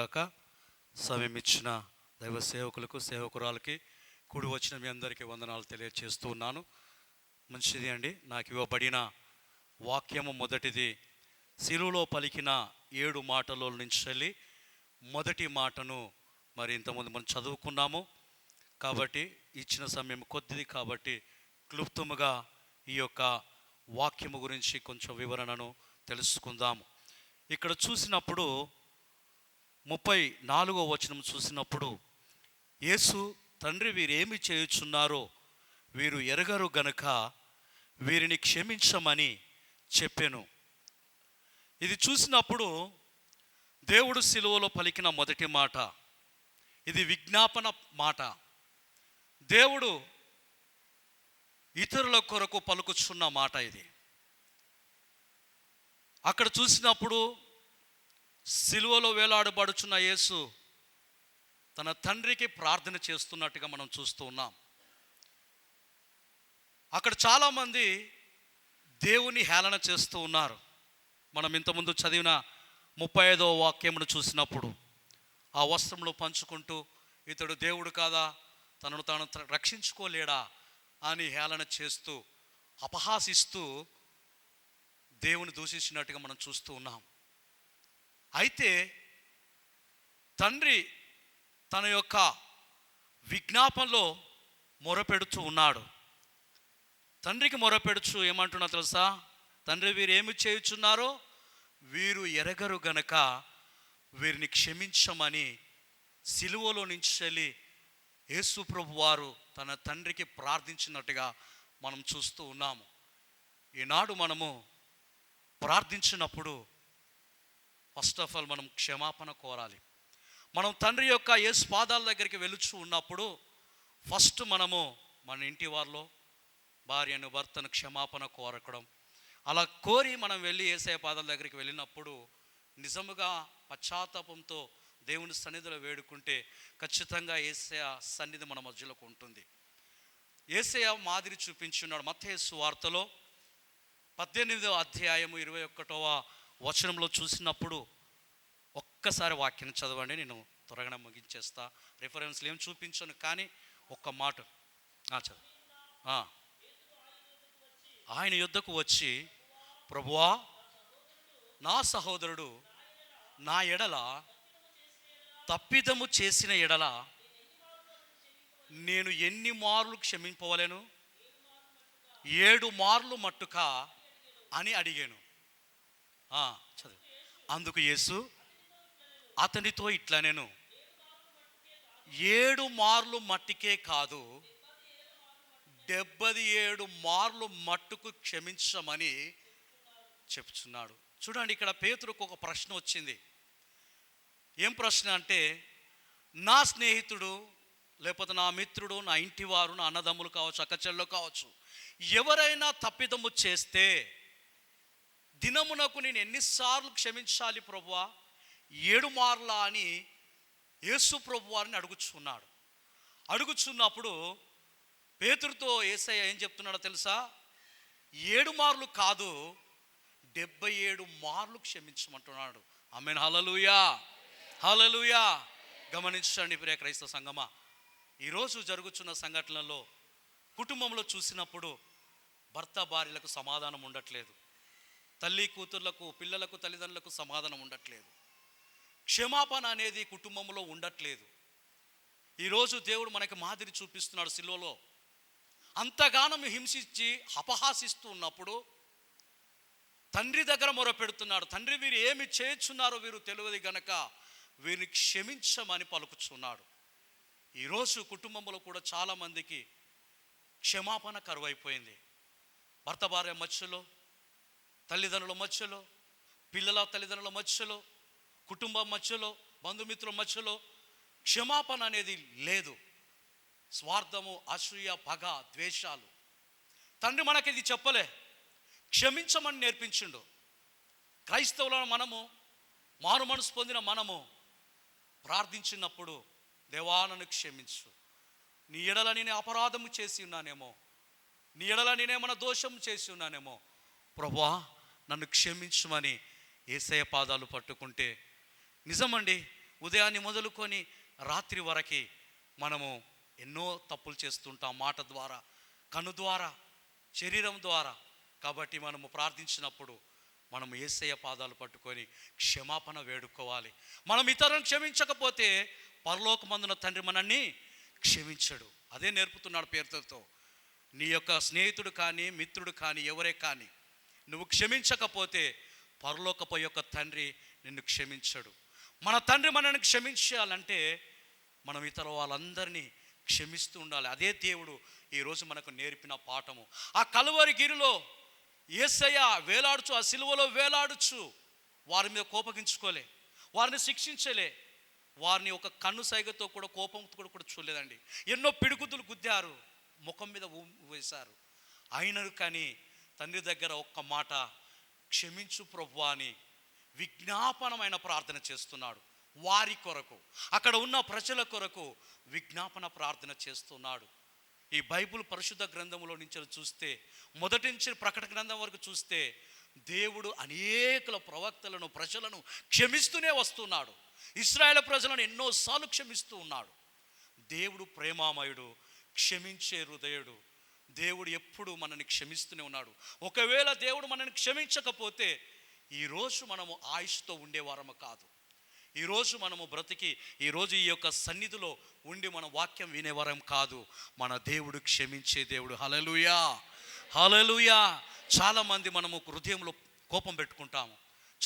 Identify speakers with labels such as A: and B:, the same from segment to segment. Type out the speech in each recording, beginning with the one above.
A: కాక సమయం ఇచ్చిన దైవ సేవకులకు సేవకురాలకి కూడి వచ్చిన మీ అందరికీ వందనాలు తెలియజేస్తూ ఉన్నాను. మంచిది అండి. నాకు ఇవ్వబడిన వాక్యము మొదటిది. శిలువలో పలికిన ఏడు మాటలో నుంచి వెళ్ళి మొదటి మాటను మరి ఇంతకుముందు మనం చదువుకున్నాము. కాబట్టి ఇచ్చిన సమయం కొద్దిది కాబట్టి క్లుప్తముగా ఈ యొక్క వాక్యము గురించి కొంచెం వివరణను తెలుసుకుందాము ఇక్కడ చూసినప్పుడు ముప్పై నాలుగో వచనం చూసినప్పుడు యేసు తండ్రి వీరేమి చేయుచున్నారో వీరు ఎరగరు గనుక వీరిని క్షమించమని చెప్పాను. ఇది చూసినప్పుడు దేవుడు సిలువలో పలికిన మొదటి మాట ఇది విజ్ఞాపన మాట. దేవుడు ఇతరుల కొరకు పలుకుచున్న మాట ఇది. అక్కడ చూసినప్పుడు సిలువలో వేలాడబడుచున్న యేసు తన తండ్రికి ప్రార్థన చేస్తున్నట్టుగా మనం చూస్తూ ఉన్నాం. అక్కడ చాలామంది దేవుని హేళన చేస్తూ ఉన్నారు. మనం ఇంతకుముందు చదివిన ముప్పై ఐదో వాక్యమును చూసినప్పుడు ఆ వస్త్రంలో పంచుకుంటూ ఇతడు దేవుడు కాదా? తనను తాను త- రక్షించుకోలేడా? అని హేళన చేస్తూ అపహాసిస్తూ దేవుని దూషించినట్టుగా మనం చూస్తూ ఉన్నాం. అయితే తండ్రి తన యొక్క విజ్ఞాపంలో మొరపెడుతూ ఉన్నాడు. తండ్రికి మొరపెడుచు ఏమంటున్నా తెలుసా? తండ్రి వీరు ఏమి చేయుచున్నారో వీరు ఎరగరు గనక వీరిని క్షమించమని సిలువలో నుంచి వెళ్ళి యేసు ప్రభు వారు తన తండ్రికి ప్రార్థించినట్టుగా మనం చూస్తూ ఉన్నాము. ఈనాడు మనము ప్రార్థించినప్పుడు ఫస్ట్ ఆఫ్ ఆల్ మనం క్షమాపణ కోరాలి. మనం తండ్రి యొక్క ఏ పాదాల దగ్గరికి వెలుచు ఉన్నప్పుడు ఫస్ట్ మనము మన ఇంటి వారిలో భార్యను భర్తను క్షమాపణ కోరకడం. అలా కోరి మనం వెళ్ళి ఏసఐ పాదాల దగ్గరికి వెళ్ళినప్పుడు నిజముగా పశ్చాత్తాపంతో దేవుని సన్నిధిలో వేడుకుంటే ఖచ్చితంగా ఏసయ సన్నిధి మన మధ్యలోకి ఉంటుంది. ఏసయ మాదిరి చూపించున్నాడు. మత్తేసు వార్తలో పద్దెనిమిదవ అధ్యాయము ఇరవై ఒకటవ వచనంలో చూసినప్పుడు ఒక్కసారి వాక్యం చదవండి నేను త్వరగా ముగించేస్తా. రిఫరెన్స్లు ఏం చూపించను కానీ ఒక్క మాట. చదువు. ఆయన యుద్ధకు వచ్చి ప్రభువా నా సహోదరుడు నా ఎడల తప్పిదము చేసిన ఎడల నేను ఎన్ని మార్లు క్షమింపవలేను? ఏడు మార్లు మట్టుక అని అడిగాను. చదువు. అందుకు యేసు అతనితో ఇట్లా నేను ఏడు మార్లు మట్టికే కాదు డెబ్బది ఏడు మార్లు మట్టుకు క్షమించమని చెప్తున్నాడు. చూడండి ఇక్కడ పేతురుకు ఒక ప్రశ్న వచ్చింది. ఏం ప్రశ్న అంటే నా స్నేహితుడు లేకపోతే నా మిత్రుడు నా ఇంటి వారు నా అన్నదమ్ములు కావచ్చు అక్కచెల్లెలు కావచ్చు ఎవరైనా తప్పిదమ్ము చేస్తే దినమునకు నేను ఎన్నిసార్లు క్షమించాలి ప్రభువా? ఏడు మార్లా అని యేసు ప్రభు వారిని అడుగుచున్నాడు. అడుగుచున్నప్పుడు పేతుడితో ఏసయ్య ఏం చెప్తున్నాడో తెలుసా? ఏడు మార్లు కాదు డెబ్బై ఏడు మార్లు క్షమించమంటున్నాడు. ఆమె హలలుయా హలలుయా గమనించండి ప్రియ క్రైస్తవ సంగమా ఈరోజు జరుగుతున్న సంఘటనలో కుటుంబంలో చూసినప్పుడు భర్త భార్యలకు సమాధానం ఉండట్లేదు. తల్లి కూతుర్లకు పిల్లలకు తల్లిదండ్రులకు సమాధానం ఉండట్లేదు. క్షమాపణ అనేది కుటుంబంలో ఉండట్లేదు. ఈరోజు దేవుడు మనకి మాదిరి చూపిస్తున్నాడు సిలువలో అంతగానం హింసించి అపహాసిస్తూ ఉన్నప్పుడు తండ్రి దగ్గర మొరపెడుతున్నాడు. తండ్రి వీరు ఏమి చేయుచున్నారో వీరు తెలియదు గనక వీరిని క్షమించమని పలుకుచున్నాడు. ఈరోజు కుటుంబంలో కూడా చాలామందికి క్షమాపణ కరువైపోయింది. భర్త భార్య మధ్యలో తల్లిదండ్రుల మధ్యలో పిల్లల తల్లిదండ్రుల మధ్యలో కుటుంబం మధ్యలో బంధుమిత్రుల మధ్యలో క్షమాపణ అనేది లేదు. స్వార్థము అసూయ పగ ద్వేషాలు. తండ్రి మనకి ఇది చెప్పలే. క్షమించమని నేర్పించిండు. క్రైస్తవులను మనము మారు మనసు పొందిన మనము ప్రార్థించినప్పుడు దేవానను క్షమించు. నీ ఎడల నేనే అపరాధము చేసి ఉన్నానేమో. నీ ఎడల నేనేమన్నా దోషం చేసి ఉన్నానేమో. ప్రభా నన్ను క్షమించమని ఏసయ పాదాలు పట్టుకుంటే నిజమండి ఉదయాన్ని మొదలుకొని రాత్రి వరకు మనము ఎన్నో తప్పులు చేస్తుంటాం మాట ద్వారా కను ద్వారా శరీరం ద్వారా. కాబట్టి మనము ప్రార్థించినప్పుడు మనం ఏసయ్య పాదాలు పట్టుకొని క్షమాపణ వేడుకోవాలి. మనం ఇతరులను క్షమించకపోతే పరలోకమందున తండ్రి మనల్ని క్షమించడు. అదే నేర్పుతున్నాడు పేరుతో. నీ యొక్క స్నేహితుడు కానీ మిత్రుడు కానీ ఎవరే కానీ నువ్వు క్షమించకపోతే పరలోకపు యొక్క తండ్రి నిన్ను క్షమించడు. మన తండ్రి మనల్ని క్షమించాలంటే మనం ఇతర వాళ్ళందరినీ క్షమిస్తూ ఉండాలి. అదే దేవుడు ఈరోజు మనకు నేర్పిన పాఠము. ఆ కలువరి గిరిలో ఏసయ్య వేలాడుచు ఆ సిలువలో వేలాడుచు వారి మీద కోపగించుకోలే వారిని శిక్షించలే. వారిని ఒక కన్ను సైగతో కూడా కోపంతో కూడా కూడా చూడలేదండి. ఎన్నో పిడుగుతులు గుద్దారు ముఖం మీద వేశారు. అయినరు కానీ తండ్రి దగ్గర ఒక్క మాట క్షమించు ప్రభు అని విజ్ఞాపనమైన ప్రార్థన చేస్తున్నాడు వారి కొరకు. అక్కడ ఉన్న ప్రజల కొరకు విజ్ఞాపన ప్రార్థన చేస్తున్నాడు. ఈ బైబిల్ పరిశుద్ధ గ్రంథంలో నుంచి చూస్తే మొదటి నుంచి ప్రకట గ్రంథం వరకు చూస్తే దేవుడు అనేకుల ప్రవక్తలను ప్రజలను క్షమిస్తూనే వస్తున్నాడు. ఇస్రాయేల్ ప్రజలను ఎన్నోసార్లు క్షమిస్తూ ఉన్నాడు. దేవుడు ప్రేమామయుడు క్షమించే హృదయుడు దేవుడు ఎప్పుడు మనల్ని క్షమిస్తూనే ఉన్నాడు. ఒకవేళ దేవుడు మనల్ని క్షమించకపోతే ఈరోజు మనము ఆయుష్తో ఉండేవారము కాదు. ఈరోజు మనము బ్రతికి ఈరోజు ఈ యొక్క సన్నిధిలో ఉండి మన వాక్యం వినేవారం కాదు. మన దేవుడు క్షమించే దేవుడు. హలలుయా హలలుయా చాలామంది మనము హృదయంలో కోపం పెట్టుకుంటాము.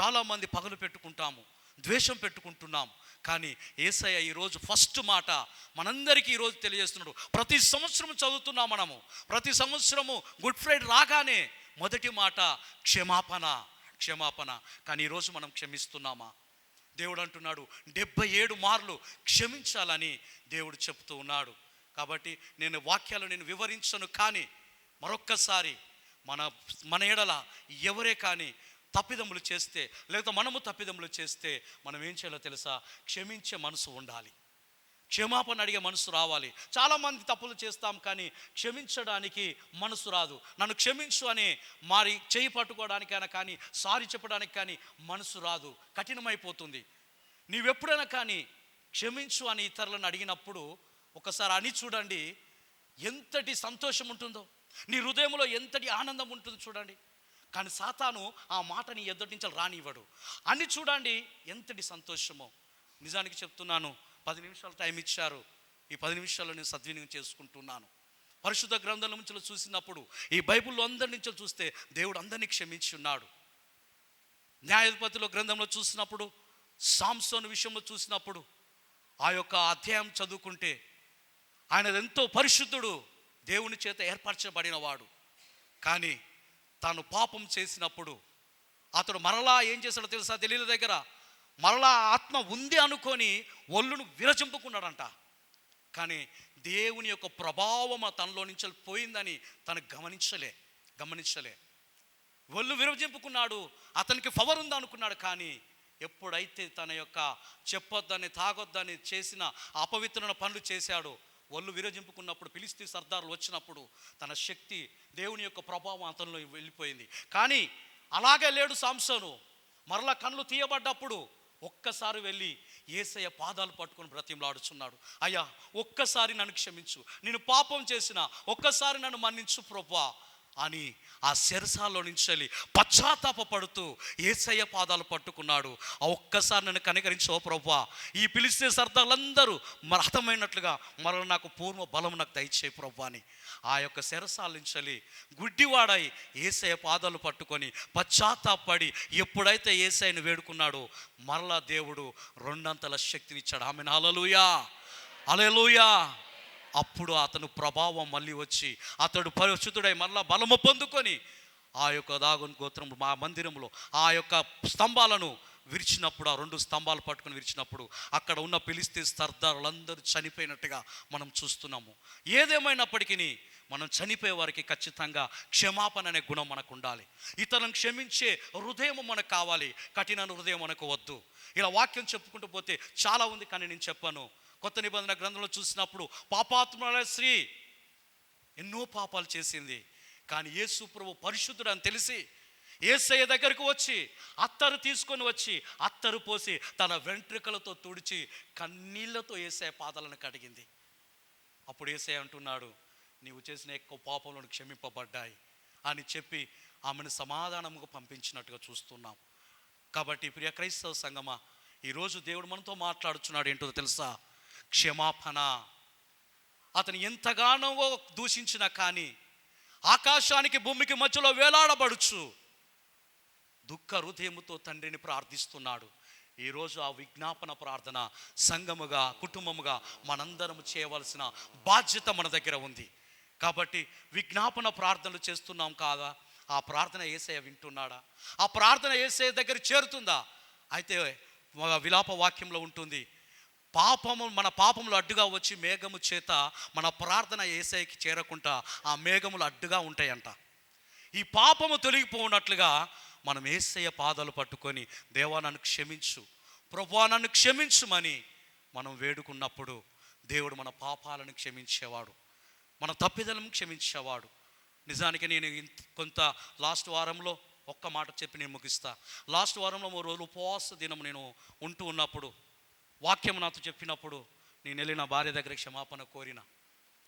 A: చాలామంది పగలు పెట్టుకుంటాము. ద్వేషం పెట్టుకుంటున్నాం. కానీ ఏసయ్య ఈరోజు ఫస్ట్ మాట మనందరికీ ఈరోజు తెలియజేస్తున్నాడు. ప్రతి సంవత్సరం చదువుతున్నాం మనము. ప్రతి సంవత్సరము గుడ్ ఫ్రైడే రాగానే మొదటి మాట క్షమాపణ క్షమాపణ. కానీ ఈరోజు మనం క్షమిస్తున్నామా? దేవుడు అంటున్నాడు డెబ్బై ఏడు మార్లు క్షమించాలని దేవుడు చెప్తూ ఉన్నాడు. కాబట్టి నేను వాక్యాలు నేను వివరించను కానీ మరొక్కసారి మన మన ఎడల ఎవరే కానీ తప్పిదములు చేస్తే లేదా మనము తప్పిదములు చేస్తే మనం ఏం చేయాలో తెలుసా? క్షమించే మనసు ఉండాలి. క్షమాపణ అడిగే మనసు రావాలి. చాలామంది తప్పులు చేస్తాం కానీ క్షమించడానికి మనసు రాదు. నన్ను క్షమించు అని మారి చేయి పట్టుకోవడానికైనా కానీ సారీ చెప్పడానికి కానీ మనసు రాదు. కఠినమైపోతుంది. నీవెప్పుడైనా కానీ క్షమించు అని ఇతరులను అడిగినప్పుడు ఒకసారి అని చూడండి. ఎంతటి సంతోషం ఉంటుందో నీ హృదయంలో ఎంతటి ఆనందం ఉంటుందో చూడండి. కానీ సాతాను ఆ మాటని ఎదుటి నుంచి రానివ్వడు. అని చూడండి ఎంతటి సంతోషమో. నిజానికి చెప్తున్నాను పది నిమిషాలు టైం ఇచ్చారు. ఈ పది నిమిషాల్లో నేను సద్వినియోగం చేసుకుంటున్నాను. పరిశుద్ధ గ్రంథాల నుంచి చూసినప్పుడు ఈ బైబిల్లో అందరి నుంచి చూస్తే దేవుడు అందరినీ క్షమించి ఉన్నాడు. న్యాయాధిపతిలో గ్రంథంలో చూసినప్పుడు సాంసోన్ విషయంలో చూసినప్పుడు ఆ యొక్క అధ్యాయం చదువుకుంటే ఆయన ఎంతో పరిశుద్ధుడు దేవుని చేత ఏర్పరచబడినవాడు కానీ తాను పాపం చేసినప్పుడు అతడు మరలా ఏం చేశాడో తెలుసా? తెలియని దగ్గర మరలా ఆత్మ ఉంది అనుకొని ఒళ్ళును విరచింపుకున్నాడంట కానీ దేవుని యొక్క ప్రభావం తనలో నుంచి పోయిందని తను గమనించలే గమనించలే. ఒళ్ళు విరచింపుకున్నాడు అతనికి పవర్ ఉంది అనుకున్నాడు కానీ ఎప్పుడైతే తన యొక్క చెప్పొద్దని తాగొద్దని చేసిన అపవిత్రమైన పనులు చేశాడో ఒళ్ళు విరజింపుకున్నప్పుడు పిలిస్తే సర్దారులు వచ్చినప్పుడు తన శక్తి దేవుని యొక్క ప్రభావం అతనిలో వెళ్ళిపోయింది. కానీ అలాగే లేడు సాంసోను మరలా కళ్ళు తీయబడ్డప్పుడు ఒక్కసారి వెళ్ళి ఏసయ్య పాదాలు పట్టుకొని బ్రతిమలాడుచున్నాడు. అయ్యా ఒక్కసారి నన్ను క్షమించు. నేను పాపం చేసిన ఒక్కసారి నన్ను మన్నించు ప్రభా. అని ఆ శిరసాలో నుంచి వెళ్ళి పశ్చాత్తాపడుతూ ఏసయ్య పాదాలు పట్టుకున్నాడు. ఆ ఒక్కసారి నన్ను కనికరించో ప్రభా ఈ పిలిస్తే సర్దాలందరూ మరహతమైనట్లుగా మరల నాకు పూర్వ బలం నాకు దయచేయి ప్రభా అని ఆ యొక్క శిరసాల నుంచి వెళ్ళి గుడ్డివాడై ఏసయ్య పాదాలు పట్టుకొని పశ్చాత్తాపడి ఎప్పుడైతే ఏసయ్యను వేడుకున్నాడో మరలా దేవుడు రెండంతల శక్తినిచ్చాడు. ఆమె అలలుయా అలెలుయా అప్పుడు అతను ప్రభావం మళ్ళీ వచ్చి అతడు పరిశుద్ధుడై మళ్ళా బలము పొందుకొని ఆ యొక్క దాగుని గోత్రం మా మందిరంలో ఆ యొక్క స్తంభాలను విరిచినప్పుడు ఆ రెండు స్తంభాలు పట్టుకొని విరిచినప్పుడు అక్కడ ఉన్న పిలిస్తే సర్దారులందరూ చనిపోయినట్టుగా మనం చూస్తున్నాము. ఏదేమైనప్పటికీ మనం చనిపోయే వారికి ఖచ్చితంగా క్షమాపణ అనే గుణం మనకు ఉండాలి ఇతరులను క్షమించే హృదయం మనకు కావాలి. కఠిన హృదయం మనకు వద్దు. ఇలా వాక్యం చెప్పుకుంటూ పోతే చాలా ఉంది కానీ నేను చెప్పాను. కొత్త నిబంధన గ్రంథంలో చూసినప్పుడు పాపాత్మల స్త్రీ ఎన్నో పాపాలు చేసింది. కానీ యేసు ప్రభు పరిశుద్ధుడు అని తెలిసి ఏసయ్య దగ్గరకు వచ్చి అత్తరు తీసుకొని వచ్చి అత్తరు పోసి తన వెంట్రుకలతో తుడిచి కన్నీళ్ళతో ఏసయ్య పాదాలను కడిగింది. అప్పుడు ఏసయ్య అంటున్నాడు నీవు చేసిన ఎక్కువ పాపములను క్షమింపబడ్డాయి అని చెప్పి ఆమెను సమాధానముగా పంపించినట్టుగా చూస్తున్నాం. కాబట్టి ప్రియ క్రైస్తవ సంగమా ఈరోజు దేవుడు మనతో మాట్లాడుచున్నాడు ఏంటో తెలుసా? క్షమాపణ. అతను ఎంతగానో దూషించినా కానీ ఆకాశానికి భూమికి మధ్యలో వేలాడబడుచు. దుఃఖ హృదయముతో తండ్రిని ప్రార్థిస్తున్నాడు. ఈరోజు ఆ విజ్ఞాపన ప్రార్థన సంఘముగా కుటుంబముగా మనందరం చేయవలసిన బాధ్యత మన దగ్గర ఉంది. కాబట్టి విజ్ఞాపన ప్రార్థనలు చేస్తున్నాం కాదా? ఆ ప్రార్థన ఏసయ వింటున్నాడా? ఆ ప్రార్థన ఏసయ దగ్గర చేరుతుందా? అయితే విలాప వాక్యంలో ఉంటుంది. పాపము మన పాపములు అడ్డుగా వచ్చి మేఘము చేత మన ప్రార్థన ఏసైకి చేరకుండా ఆ మేఘములు అడ్డుగా ఉంటాయంట. ఈ పాపము తొలగిపోనట్లుగా మనం ఏసయ్య పాదాలు పట్టుకొని దేవా నన్ను క్షమించు. ప్రభా నన్ను క్షమించుమని మనం వేడుకున్నప్పుడు దేవుడు మన పాపాలను క్షమించేవాడు. మన తప్పిదలను క్షమించేవాడు. నిజానికి నేను కొంత లాస్ట్ వారంలో ఒక్క మాట చెప్పి నేను ముగిస్తా. లాస్ట్ వారంలో ఓ రోజు ఉపవాస దినం నేను ఉంటూ ఉన్నప్పుడు వాక్యం నాతో చెప్పినప్పుడు నేను వెళ్ళి నా భార్య దగ్గర క్షమాపణ కోరిన.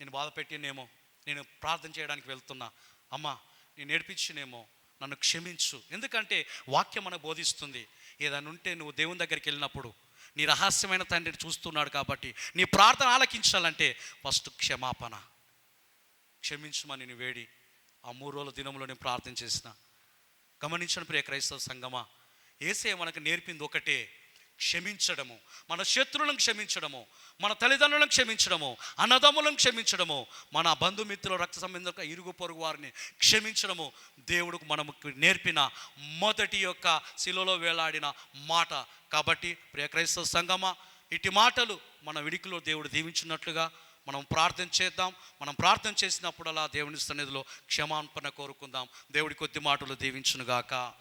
A: నేను బాధ పెట్టినేమో నేను ప్రార్థన చేయడానికి వెళ్తున్నా. అమ్మా నేను నేర్పించినేమో నన్ను క్షమించు. ఎందుకంటే వాక్యం మనకు బోధిస్తుంది ఏదైనా ఉంటే నువ్వు దేవుని దగ్గరికి వెళ్ళినప్పుడు నీ రహస్యమైన తండ్రిని చూస్తున్నాడు కాబట్టి నీ ప్రార్థన ఆలకించాలంటే ఫస్ట్ క్షమాపణ. క్షమించమని నేను వేడి ఆ మూడు రోజుల దినంలో నేను ప్రార్థన చేసిన. గమనించిన ప్రియ క్రైస్తవ సంగమా ఏసే మనకు నేర్పింది ఒకటే క్షమించడము. మన శత్రువులను క్షమించడము మన తల్లిదండ్రులను క్షమించడము అన్నదమ్ములను క్షమించడము మన బంధుమిత్రుల రక్త సంబంధ ఇరుగు పొరుగు వారిని క్షమించడము దేవుడికి మనము నేర్పిన మొదటి యొక్క శిలలో వేలాడిన మాట. కాబట్టి ప్రియ క్రైస్తవ సంగమా ఇటు మాటలు మన విడికిలో దేవుడు దీవించినట్లుగా మనం ప్రార్థన చేద్దాం. మనం ప్రార్థన చేసినప్పుడల్లా దేవుని సన్నిధిలో క్షమాపణ కోరుకుందాం. దేవుడి కొద్ది మాటలు దీవించునుగాక.